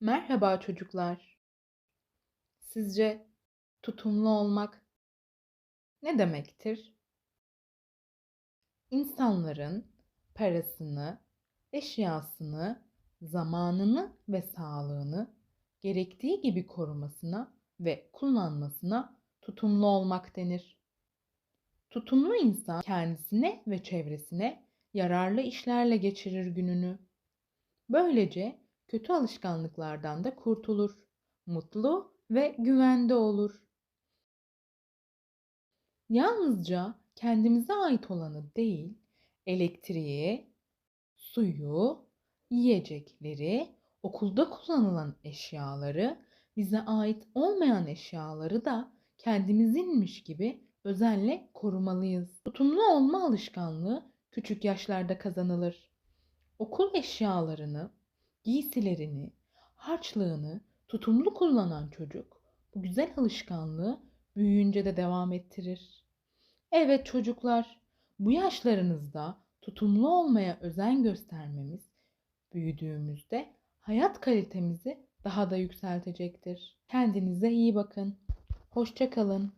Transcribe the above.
Merhaba çocuklar. Sizce tutumlu olmak ne demektir? İnsanların parasını, eşyasını, zamanını ve sağlığını gerektiği gibi korumasına ve kullanmasına tutumlu olmak denir. Tutumlu insan kendisine ve çevresine yararlı işlerle geçirir gününü. Böylece kötü alışkanlıklardan da kurtulur, mutlu ve güvende olur. Yalnızca kendimize ait olanı değil, elektriği, suyu, yiyecekleri, okulda kullanılan eşyaları, bize ait olmayan eşyaları da kendimizinmiş gibi özenle korumalıyız. Tutumlu olma alışkanlığı küçük yaşlarda kazanılır. Okul eşyalarını, giysilerini, harçlığını tutumlu kullanan çocuk bu güzel alışkanlığı büyüyünce de devam ettirir. Evet çocuklar, bu yaşlarınızda tutumlu olmaya özen göstermemiz büyüdüğümüzde hayat kalitemizi daha da yükseltecektir. Kendinize iyi bakın. Hoşça kalın.